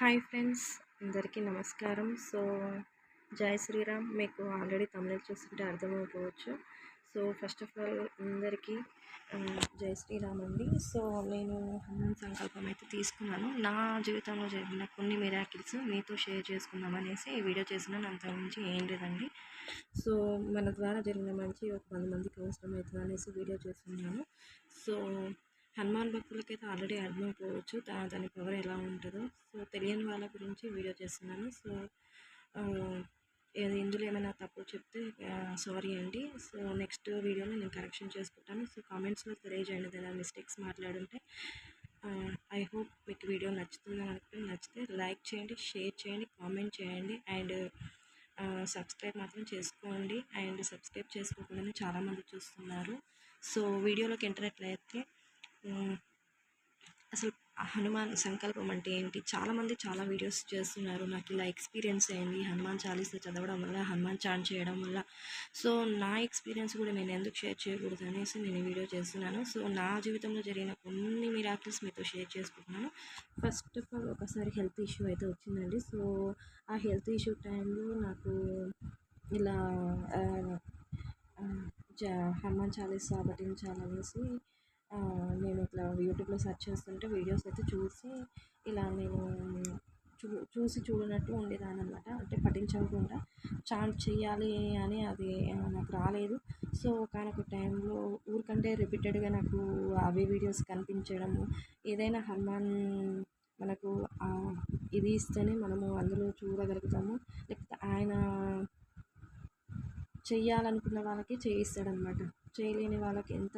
Hi friends అందరికీ నమస్కారం. So జై శ్రీరామ్. మీకు ఆల్రెడీ తమిళ చూస్తుంటే అర్థమైపోవచ్చు. సో ఫస్ట్ ఆఫ్ ఆల్ అందరికీ జై శ్రీరామ్ అండి. సో నేను హనుమాన్ సంకల్పం అయితే తీసుకున్నాను. నా జీవితంలో జరిగిన కొన్ని మిరాకిల్స్ మీతో షేర్ చేసుకుందామనేసి ఈ వీడియో చేసినాను అంత మించి ఏం లేదండి. సో మన ద్వారా జరిగిన మంచి ఒక వంద మందికి అవసరం అవుతుంది అనేసి వీడియో చేస్తున్నాను. సో హనుమాన్ భక్తులకైతే ఆల్రెడీ అర్థమైపోవచ్చు దాని పవర్ ఎలా ఉంటుందో. సో తెలియని వాళ్ళ గురించి వీడియో చేస్తున్నాను. సో ఇందులో ఏమైనా తప్పు చెప్తే సారీ అండి. సో నెక్స్ట్ వీడియోలో నేను కరెక్షన్ చేసుకుంటాను. సో కామెంట్స్లో తెలియజేయండి. ఏదైనా మిస్టేక్స్ మాట్లాడుంటే ఐ హోప్ మీకు వీడియో నచ్చుతుందని అనుకుంటే నచ్చితే లైక్ చేయండి షేర్ చేయండి కామెంట్ చేయండి. అండ్ సబ్స్క్రైబ్ మాత్రం చేసుకోండి. అండ్ సబ్స్క్రైబ్ చేసుకోకుండానే చాలామంది చూస్తున్నారు. సో వీడియోలోకి ఇంటర్నెట్లయితే అసలు హనుమాన్ సంకల్పం అంటే ఏంటి? చాలామంది చాలా వీడియోస్ చేస్తున్నారు. నాకు ఇలా ఎక్స్పీరియన్స్ అయింది. హనుమాన్ చాలీస్ చదవడం వల్ల హనుమాన్ చాన్ చేయడం వల్ల. సో నా ఎక్స్పీరియన్స్ కూడా నేను ఎందుకు షేర్ చేయకూడదు అనేసి నేను ఈ వీడియో చేస్తున్నాను. సో నా జీవితంలో జరిగిన కొన్ని మిరాకిల్స్ మీతో షేర్ చేసుకుంటున్నాను. ఫస్ట్ ఆఫ్ ఆల్ ఒకసారి హెల్త్ ఇష్యూ అయితే వచ్చిందండి. సో ఆ హెల్త్ ఇష్యూ టైంలో నాకు ఇలా హనుమాన్ చాలీసా పఠించాలనేసి నేను ఇట్లా యూట్యూబ్లో సెర్చ్ చేస్తుంటే వీడియోస్ అయితే చూసి ఇలా నేను చూ చూసి చూడనట్టు ఉండేదాన్ని అనమాట అంటే పఠించకుండా చాంట్ చేయాలి అని అది నాకు రాలేదు. సో కానొక టైంలో ఊరికంటే రిపీటెడ్గా నాకు అవే వీడియోస్ కనిపించడము ఏదైనా హనుమాన్ మనకు ఇది ఇస్తేనే మనము అందులో చూడగలుగుతాము. లేకపోతే ఆయన చెయ్యాలనుకున్న వాళ్ళకి చేయిస్తాడనమాట చేయలేని వాళ్ళకి ఎంత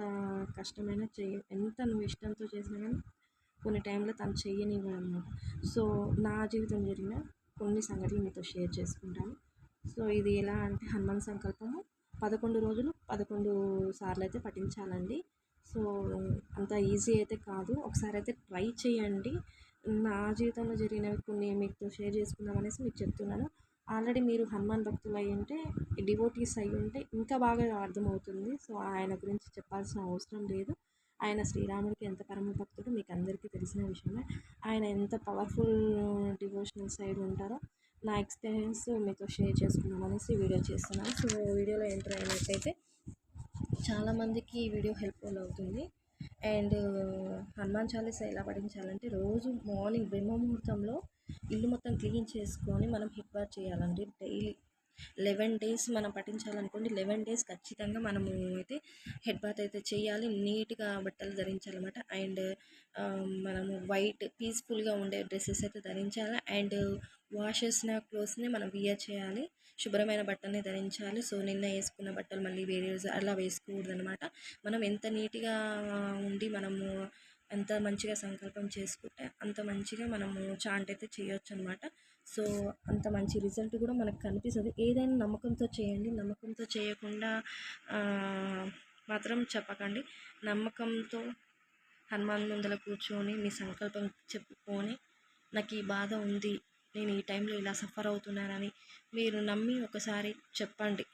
కష్టమైనా చేయ ఎంత నువ్వు ఇష్టంతో చేసినా కానీ కొన్ని టైంలో తను చెయ్యనివ్వడు అనమాట సో నా జీవితం జరిగిన కొన్ని సంఘటనలు మీతో షేర్ చేసుకుంటాను. సో ఇది ఎలా అంటే హనుమాన్ సంకల్పము. పదకొండు రోజులు పదకొండు సార్లు అయితే పఠించాలండి. సో అంత ఈజీ అయితే కాదు. ఒకసారి అయితే ట్రై చేయండి నా జీవితంలో జరిగినవి కొన్ని మీతో షేర్ చేసుకుందాం అనేసి మీకు చెప్తున్నాను. ఆల్రెడీ మీరు హనుమాన్ భక్తులు అయి ఉంటే డివోటీస్ అయి ఉంటే ఇంకా బాగా అర్థమవుతుంది. సో ఆయన గురించి చెప్పాల్సిన అవసరం లేదు. ఆయన శ్రీరాముడికి ఎంత పరమ భక్తుడు మీకు అందరికీ తెలిసిన విషయమే. ఆయన ఎంత పవర్ఫుల్ డివోషనల్ సైడ్ ఉంటారో నా ఎక్స్పీరియన్స్ మీతో షేర్ చేసుకుందాం అనేసి వీడియో చేస్తున్నాను. సో వీడియోలో ఎంటర్ అయినట్టయితే చాలామందికి ఈ వీడియో హెల్ప్ఫుల్ అవుతుంది. అండ్ హనుమాన్ చాలీస ఎలా పఠించాలంటే రోజు మార్నింగ్ బ్రహ్మ ముహూర్తంలో ఇల్లు మొత్తం క్లీన్ చేసుకొని మనం హిట్ బాత్ చేయాలండి. డైలీ లెవెన్ డేస్ మనం పఠించాలనుకోండి లెవెన్ డేస్ ఖచ్చితంగా మనము అయితే హెడ్ బాత్ అయితే చేయాలి. నీట్గా బట్టలు ధరించాలన్నమాట. అండ్ మనము వైట్ పీస్ఫుల్గా ఉండే డ్రెస్సెస్ అయితే ధరించాలి. అండ్ వాష్ చేసిన క్లోత్స్ని మనం వియర్ చేయాలి. శుభ్రమైన బట్టల్ని ధరించాలి. సో నిన్న వేసుకున్న బట్టలు మళ్ళీ వేరే రోజు అలా వేసుకోకూడదు అనమాట మనం ఎంత నీట్గా ఉండి మనము ఎంత మంచిగా సంకల్పం చేసుకుంటే అంత మంచిగా మనము చాంట్ అయితే చేయొచ్చు అనమాట సో అంత మంచి రిజల్ట్ కూడా మనకు కనిపిస్తుంది. ఏదైనా నమ్మకంతో చేయండి. నమ్మకంతో చేయకుండా మాత్రం చెప్పకండి. నమ్మకంతో హనుమాన్ ముందర కూర్చొని మీ సంకల్పం చెప్పుకొని నాకు ఈ బాధ ఉంది. నేను ఈ టైంలో ఇలా సఫర్ అవుతున్నానని మీరు నమ్మి ఒకసారి చెప్పండి.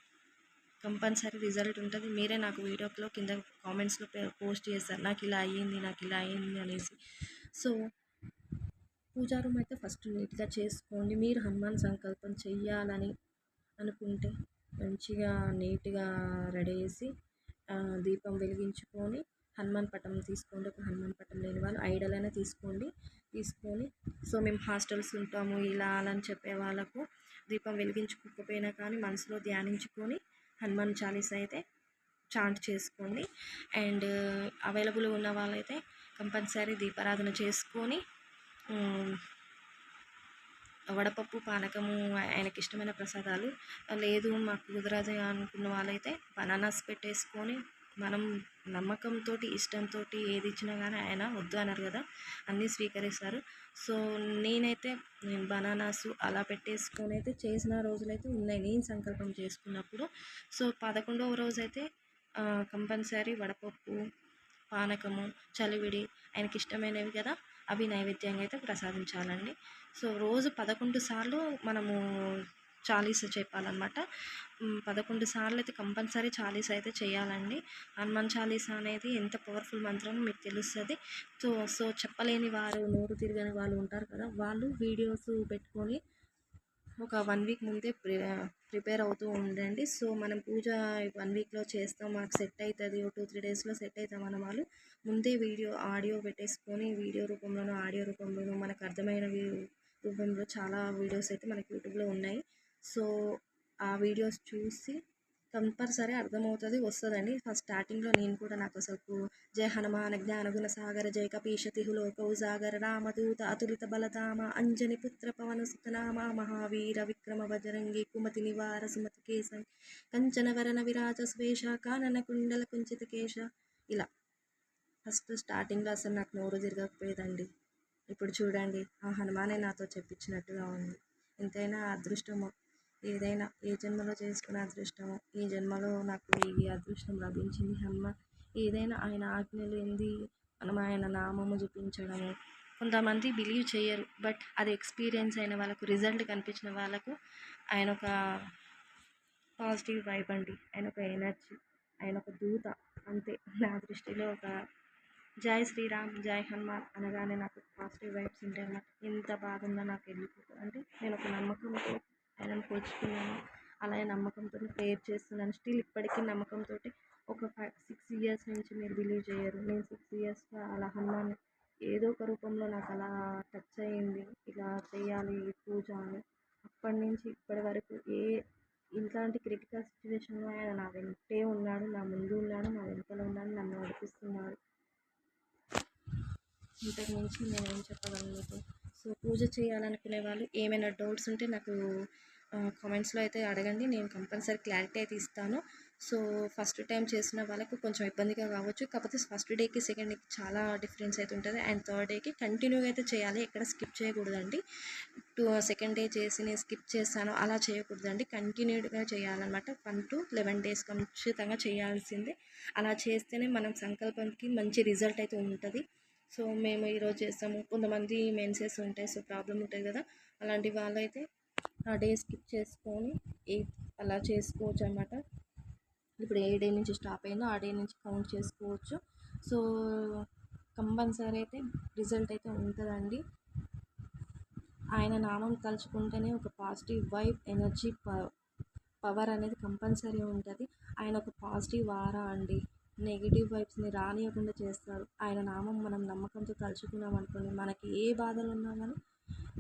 కంపల్సరీ రిజల్ట్ ఉంటుంది. మీరే నాకు వీడియోలో కింద కామెంట్స్లో పోస్ట్ చేస్తారు. నాకు ఇలా అయ్యింది నాకు ఇలా అయ్యింది అనేసి. సో పూజా రూమ్ అయితే ఫస్ట్ నీట్గా చేసుకోండి. మీరు హనుమాన్ సంకల్పం చెయ్యాలని అనుకుంటే మంచిగా నీట్గా రెడీ చేసి దీపం వెలిగించుకొని హనుమాన్ పటం తీసుకోండి. ఒక హనుమాన్ పటం లేని వాళ్ళు ఐడలైనా తీసుకోండి. తీసుకొని సో మేము హాస్టల్స్ ఉంటాము ఇలా అలా అని చెప్పే వాళ్ళకు దీపం వెలిగించుకోకపోయినా కానీ మనసులో ధ్యానించుకొని హనుమాన్ చాలీసా అయితే చాంట్ చేసుకోండి. అండ్ అవైలబుల్ ఉన్న వాళ్ళైతే కంపల్సరీ దీపారాధన చేసుకొని వడపప్పు పానకము ఆయనకి ఇష్టమైన ప్రసాదాలు లేదు మాకు కుదరదు అనుకున్న వాళ్ళైతే బనానాస్ పెట్టేసుకొని మనం నమ్మకంతో ఇష్టంతో ఏది ఇచ్చినా కానీ ఆయన వద్దు అన్నారు కదా అన్నీ స్వీకరిస్తారు. సో నేనైతే బనానాస్ అలా పెట్టేసుకొని అయితే చేసిన రోజులైతే ఉన్నాయి. నేను సంకల్పం చేసుకున్నప్పుడు. సో పదకొండవ రోజు అయితే కంపల్సరీ వడపప్పు పానకము చలివిడి ఆయనకి ఇష్టమైనవి కదా అవి నైవేద్యంగా అయితే ప్రసాదించాలండి. సో రోజు పదకొండు సార్లు మనము చాలీస్ చెప్పాలన్నమాట. పదకొండు సార్లు అయితే కంపల్సరీ చాలీస్ అయితే చేయాలండి. హనుమాన్ చాలీస అనేది ఎంత పవర్ఫుల్ మంత్రమో మీకు తెలుస్తుంది. సో సో చెప్పలేని వారు నోరు తిరగని వాళ్ళు ఉంటారు కదా వాళ్ళు వీడియోస్ పెట్టుకొని ఒక వన్ వీక్ ముందే ప్రి ప్రిపేర్ అవుతూ ఉండండి. సో మనం పూజ వన్ వీక్లో చేస్తాం మాకు సెట్ అవుతుంది ఒక టూ త్రీ డేస్లో సెట్ అవుతాం అన్న వాళ్ళు ముందే వీడియో ఆడియో పెట్టేసుకొని వీడియో రూపంలోనూ ఆడియో రూపంలోనూ మనకు అర్థమైన రూపంలో చాలా వీడియోస్ అయితే మనకి యూట్యూబ్లో ఉన్నాయి. సో ఆ వీడియోస్ చూసి కంపల్సరీ అర్థమవుతుంది వస్తుందండి. ఫస్ట్ స్టార్టింగ్లో నేను కూడా నాకు అసలు జయ హనుమాన జ్ఞానగుణ సాగర జయ కపీశతి లోక ఉజాగర రామదూత అతులిత బలధామ అంజని పుత్ర పవన సుతనామ మహావీర విక్రమ బజరంగి కుమతి నివార సుమతి కేశ కంచన వరణ విరాజ స్వేష కానన కుండల కుంచిత కేశ. ఇలా. ఫస్ట్ స్టార్టింగ్లో అసలు నాకు నోరు తిరగకపోయేదండి. ఇప్పుడు చూడండి ఆ హనుమానే నాతో చెప్పించినట్టుగా ఉంది. ఎంతైనా అదృష్టం ఏదైనా ఏ జన్మలో చేసుకున్న అదృష్టము ఈ జన్మలో నాకు ఈ అదృష్టం లభించింది హనుమ ఏదైనా ఆయన ఆజ్ఞలు ఏంది మనం ఆయన నామము జపించడము. కొంతమంది బిలీవ్ చేయరు బట్ అది ఎక్స్పీరియన్స్ అయిన వాళ్ళకు రిజల్ట్ కనిపించిన వాళ్ళకు ఆయన ఒక పాజిటివ్ వైబ్ అండి. ఆయన ఒక ఎనర్జీ ఆయన ఒక దూత అంతే. నా దృష్టిలో ఒక జై శ్రీరామ్ జై హనుమాన్ అనగానే నాకు పాజిటివ్ వైబ్స్ ఉంటాయి అన్నమాట. ఎంత బాగుందో నాకు వెళ్ళిపోతుంది అంటే నేను ఒక నమ్మకంతో ఆయనను కొలుచుకున్నాను అలాగే నమ్మకంతో ప్రేయర్ చేస్తున్నాను. స్టిల్ ఇప్పటికీ నమ్మకంతో ఒక ఫైవ్ సిక్స్ ఇయర్స్ నుంచి మీరు బిలీవ్ చేయరు. నేను సిక్స్ ఇయర్స్గా అలా హనుమాన్ ఏదో ఒక రూపంలో నాకు అలా టచ్ అయ్యింది. ఇలా చేయాలి ఈ పూజ అని. అప్పటి నుంచి ఇప్పటి వరకు ఏ ఇలాంటి క్రిటికల్ సిచ్యువేషన్లో ఆయన నా వెంటే ఉన్నాడు నా ముందు ఉన్నాడు నా వెనుకలో ఉన్నాడు నన్ను నడిపిస్తున్నాడు. ఇంతకు మించి నేను ఏం చెప్పగలను మీకు? సో పూజ చేయాలనుకునే వాళ్ళు ఏమైనా డౌట్స్ ఉంటే నాకు కామెంట్స్లో అయితే అడగండి. నేను కంపల్సరీ క్లారిటీ అయితే ఇస్తాను. సో ఫస్ట్ టైం చేసిన వాళ్ళకు కొంచెం ఇబ్బందిగా కావచ్చు. కాకపోతే ఫస్ట్ డేకి సెకండ్ డేకి చాలా డిఫరెన్స్ అయితే ఉంటుంది. అండ్ థర్డ్ డేకి కంటిన్యూగా అయితే చేయాలి. ఎక్కడ స్కిప్ చేయకూడదండి. టూ సెకండ్ డే చేసి నేను స్కిప్ చేస్తాను. అలా చేయకూడదండి. కంటిన్యూగా చేయాలన్నమాట. వన్ టు లెవెన్ డేస్ ఖచ్చితంగా చేయాల్సిందే. అలా చేస్తేనే మనం సంకల్పంకి మంచి రిజల్ట్ అయితే ఉంటుంది. సో మేము ఈరోజు చేస్తాము. కొంతమంది మెన్సెస్ ఉంటాయి సో ప్రాబ్లం ఉంటుంది కదా. అలాంటి వాళ్ళైతే ఆ డే స్కిప్ చేసుకొని ఏ అలా చేసుకోవచ్చు అనమాట ఇప్పుడు ఏ డే నుంచి స్టాప్ అయిందో ఆ డే నుంచి కౌంట్ చేసుకోవచ్చు. సో కంపల్సరీ అయితే రిజల్ట్ అయితే ఉంటుందండి. ఆయన నామం తలుచుకుంటేనే ఒక పాజిటివ్ వైబ్ ఎనర్జీ పవర్ అనేది కంపల్సరీ ఉంటుంది. ఆయన ఒక పాజిటివ్ వారా అండి. నెగిటివ్ వైబ్స్ని రానివ్వకుండా చేస్తారు. ఆయన నామం మనం నమ్మకంతో తలుచుకున్నాం అనుకోండి మనకి ఏ బాధలు ఉన్నా కానీ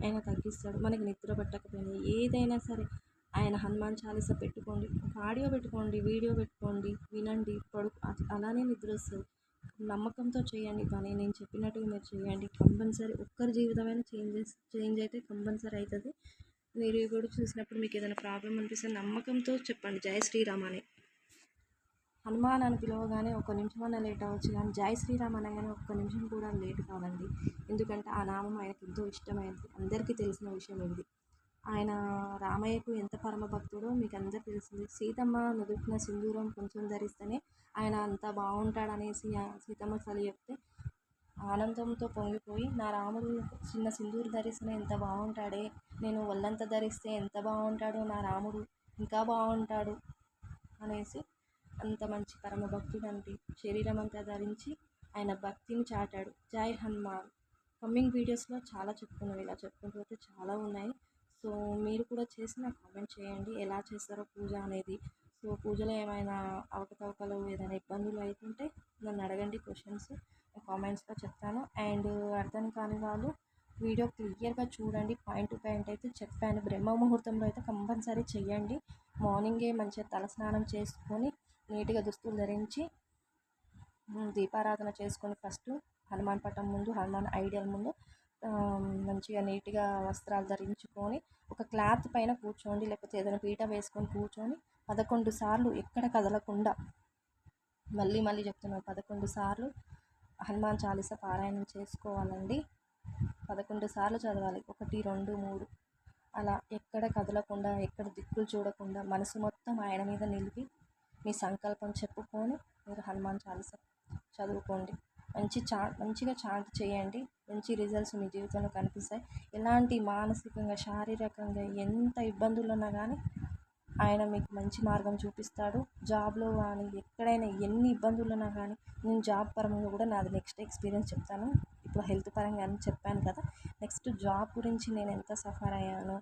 ఆయన తగ్గిస్తాడు. మనకి నిద్ర పట్టకపోయినా ఏదైనా సరే ఆయన హనుమాన్ చాలీసా పెట్టుకోండి ఒక ఆడియో పెట్టుకోండి వీడియో పెట్టుకోండి వినండి పడుకు అలానే నిద్ర వస్తుంది. నమ్మకంతో చేయండి పని నేను చెప్పినట్టుగా మీరు చేయండి. కంపల్సరీ ఒక్కరి జీవితమైన చేంజెస్ చేంజ్ అయితే కంపల్సరీ అవుతుంది మీరు కూడా చూసినప్పుడు మీకు ఏదైనా ప్రాబ్లం అనిపిస్తే నమ్మకంతో చెప్పండి. జయ శ్రీరామ్ అని. హనుమాన్ అని పిలవగానే ఒక నిమిషం అన్న లేట్ అవ్వచ్చు కానీ జై శ్రీరామ్ అనగానే ఒక్క నిమిషం కూడా లేట్ కాదండి. ఎందుకంటే ఆ నామం ఆయనకు ఎంతో ఇష్టమైనది అందరికీ తెలిసిన విషయం ఇది. ఆయన రామయ్యకు ఎంత పరమ భక్తుడో మీకు అందరు తెలిసింది. సీతమ్మ నుదుటిన సింధూరం కొంచెం ధరిస్తేనే ఆయన అంత బాగుంటాడనేసి సీతమ్మ చలి చెప్తే ఆనందంతో పొంగిపోయి నా రాముడు చిన్న సింధూరు ధరిస్తేనే ఎంత బాగుంటాడే నేను ఒళ్ళంతా ధరిస్తే ఎంత బాగుంటాడో నా రాముడు ఇంకా బాగుంటాడు అనేసి అంత మంచి పరమ భక్తుడండి శరీరం అంతా ధరించి ఆయన భక్తిని చాటాడు. జై హనుమాన్. కమ్మింగ్ వీడియోస్లో చాలా చెప్పుకున్నాం ఇలా చెప్పుకుంటూ అయితే చాలా ఉన్నాయి. సో మీరు కూడా చేసి నాకు కామెంట్ చేయండి. ఎలా చేస్తారో పూజ అనేది. సో పూజలో ఏమైనా అవకతవకలు ఏదైనా ఇబ్బందులు అవుతుంటే నన్ను అడగండి క్వశ్చన్స్. కామెంట్స్లో చెప్తాను. అండ్ అర్థం కాని వాళ్ళు వీడియో క్లియర్గా చూడండి. పాయింట్ టు పాయింట్ అయితే చెప్పాను. బ్రహ్మ ముహూర్తంలో అయితే కంపల్సరీ చెయ్యండి. మార్నింగే మంచిగా తలస్నానం చేసుకొని నీట్గా దుస్తులు ధరించి దీపారాధన చేసుకొని ఫస్ట్ హనుమాన్ పటం ముందు హనుమాన్ ఐడియల్ ముందు మంచిగా నీట్గా వస్త్రాలు ధరించుకొని ఒక క్లాత్ పైన కూర్చోండి లేకపోతే ఏదైనా పీట వేసుకొని కూర్చొని పదకొండు సార్లు ఎక్కడ కదలకుండా మళ్ళీ మళ్ళీ చెప్తున్నాను పదకొండు సార్లు హనుమాన్ చాలీసా పారాయణం చేసుకోవాలండి. పదకొండు సార్లు చదవాలి ఒకటి రెండు మూడు. అలా ఎక్కడ కదలకుండా ఎక్కడ దిక్కులు చూడకుండా మనసు మొత్తం ఆయన మీద నిలిపి మీ సంకల్పం చెప్పుకొని మీరు హనుమాన్ చాలీసా చదువుకోండి. మంచి చా మంచిగా చాట్ చేయండి. మంచి రిజల్ట్స్ మీ జీవితంలో కనిపిస్తాయి. ఎలాంటి మానసికంగా శారీరకంగా ఎంత ఇబ్బందులు ఉన్నా కానీ ఆయన మీకు మంచి మార్గం చూపిస్తాడు. జాబ్లో కానీ ఎక్కడైనా ఎన్ని ఇబ్బందులు ఉన్నా కానీ నేను జాబ్ పరంగా కూడా నాది నెక్స్ట్ ఎక్స్పీరియన్స్ చెప్తాను. ఇప్పుడు హెల్త్ పరంగా అని చెప్పాను కదా నెక్స్ట్ జాబ్ గురించి నేను ఎంత సఫర్ అయ్యాను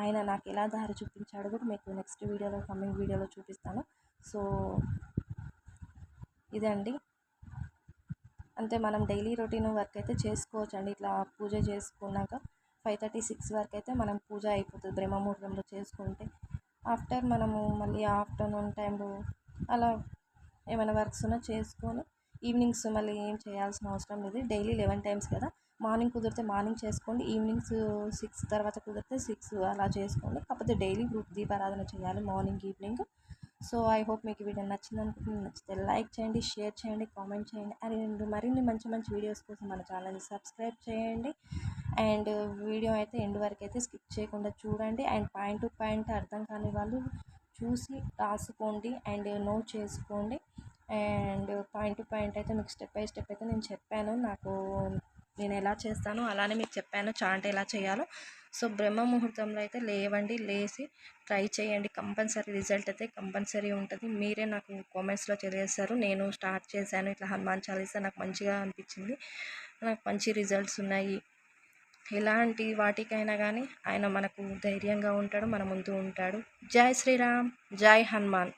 ఆయన నాకు ఎలా దారి చూపించాడు కూడా మీకు నెక్స్ట్ వీడియోలో కమింగ్ వీడియోలో చూపిస్తాను. సో ఇదండి. అంటే మనం డైలీ రొటీన్ వర్క్ అయితే చేసుకోవచ్చు అండి ఇట్లా పూజ చేసుకున్నాక ఫైవ్ థర్టీ సిక్స్ వరకు అయితే మనం పూజ అయిపోతుంది. బ్రహ్మముహూర్తంలో చేసుకుంటే ఆఫ్టర్ మనము మళ్ళీ ఆఫ్టర్నూన్ టైంలో అలా ఏమైనా వర్క్స్ ఉన్నా చేసుకొని ఈవినింగ్స్ మళ్ళీ ఏం చేయాల్సిన అవసరం లేదు. డైలీ లెవెన్ టైమ్స్ కదా. మార్నింగ్ కుదిరితే మార్నింగ్ చేసుకోండి. ఈవినింగ్స్ సిక్స్ తర్వాత కుదిరితే సిక్స్ అలా చేసుకోండి. కాకపోతే డైలీ గ్రూప్ దీపారాధన చేయాలి. Morning evening so I hope మీకు వీడియో నచ్చింది అనుకుంటున్నాను నచ్చితే లైక్ చేయండి షేర్ చేయండి కామెంట్ చేయండి. అండ్ మరిన్ని మంచి మంచి వీడియోస్ కోసం మన ఛానల్ని సబ్స్క్రైబ్ చేయండి. అండ్ వీడియో అయితే ఎండ్ వరకు అయితే స్కిప్ చేయకుండా చూడండి. అండ్ పాయింట్ టు పాయింట్ అర్థం కాని వాళ్ళు చూసి రాసుకోండి అండ్ నోట్ చేసుకోండి. అండ్ పాయింట్ టు పాయింట్ అయితే మీకు స్టెప్ బై స్టెప్ అయితే నేను చెప్పాను. నాకు నేను ఎలా చేస్తానో అలానే మీకు చెప్పాను. చాంట్ ఎలా చేయాలో. సో బ్రహ్మ ముహూర్తంలో అయితే లేవండి లేచి ట్రై చేయండి. కంపల్సరీ రిజల్ట్ అయితే కంపల్సరీ ఉంటుంది. మీరే నాకు కామెంట్స్లో తెలియజేస్తారు నేను స్టార్ట్ చేశాను. ఇట్లా హనుమాన్ చాలీసా నాకు మంచిగా అనిపించింది. నాకు మంచి రిజల్ట్స్ ఉన్నాయి. ఎలాంటి వాటికైనా కానీ ఆయన మనకు ధైర్యంగా ఉంటాడు మన ముందు ఉంటాడు. జై శ్రీరామ్ జై హనుమాన్.